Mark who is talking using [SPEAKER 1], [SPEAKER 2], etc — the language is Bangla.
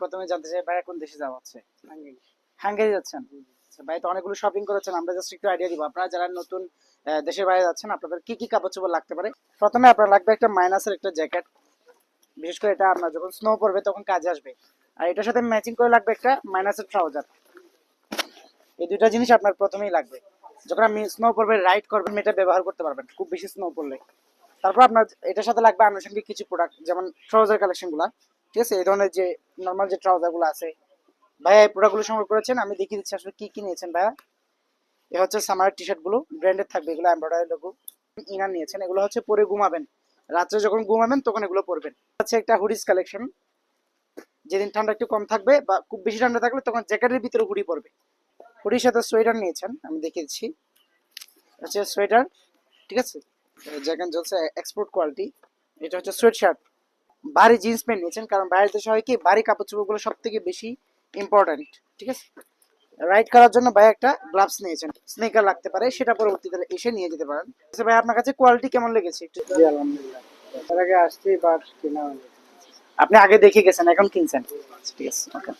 [SPEAKER 1] প্রথমে জানতে চাই ভাই কোন দেশে যাওয়া হচ্ছে? হাঙ্গেরি। যাচ্ছেন? আচ্ছা, ভাই তো অনেকগুলো শপিং করেছেন আমরা জাস্ট একটু আইডিয়া দিব। আপনারা যারা নতুন দেশের বাইরে যাচ্ছেন আপনাদের কি কি কাপড় চোপড় লাগতে পারে? প্রথমে আপনার লাগবে একটা মাইনাসের একটা জ্যাকেট বিশেষ করে এটা আপনার যখন স্নো পড়বে তখন কাজে আসবে। আর এটার সাথে ম্যাচিং করে লাগবে একটা মাইনাসের ট্রাউজার এই দুইটা জিনিস আপনার প্রথমেই লাগবে। যখন আপনি স্নো পড়বে রাইড করবেন এটা ব্যবহার করতে পারবেন। খুব বেশি স্নো পড়লে। তারপর আপনার এটার সাথে লাগবে আনুষঙ্গিক কিছু প্রোডাক্ট যেমন ট্রাউজার কালেকশনগুলা। ঠিক আছে? এই ধরনের যে নর্মাল যে ট্রাউজারগুলো আছে। ভাইয়া, এই প্রোডাক্টগুলো সংগ্রহ করেছেন? আমি দেখিয়ে দিচ্ছি আসলে কি কি নিয়েছেন ভাইয়া। এ হচ্ছে সামার টি শার্টগুলো ব্র্যান্ডেড থাকবে, এগুলো এমব্রয়ডারি লোগো ইনার নিয়েছেন, এগুলো হচ্ছে পরে ঘুমাবেন। রাত্রে যখন ঘুমাবেন, তখন এগুলো পরবেন। হচ্ছে একটা হুডিস কালেকশন যেদিন ঠান্ডা একটু কম থাকবে বা খুব বেশি ঠান্ডা থাকলে তখন জ্যাকেটের ভিতরে হুডি পরবে। হুডির সাথে সোয়েটার নিয়েছেন, আমি দেখিয়ে দিচ্ছি। হচ্ছে সোয়েটার, ঠিক আছে? জ্যাকেট চলছে এক্সপোর্ট কোয়ালিটি এটা হচ্ছে সোয়েট শার্ট ভারী জিন্স প্যান্ট নিয়েছেন কারণ বাইরের দেশে হয় কি ভারী কাপড় চোপড়গুলো সব থেকে বেশি ইম্পর্ট্যান্ট ঠিক আছে? রাইড করার জন্য ভাই একটা গ্লাভস নিয়েছেন স্নেকার লাগতে পারে সেটা পরবর্তীতে এসে নিয়ে যেতে পারেন। আচ্ছা ভাই আপনার কাছে কোয়ালিটি কেমন লেগেছে একটু?
[SPEAKER 2] জি আলহামদুলিল্লাহ। আগে আসছি বাট কিনা।
[SPEAKER 1] আপনি আগে দেখে গেছেন এখন কিনছেন। ঠিক আছে ওকে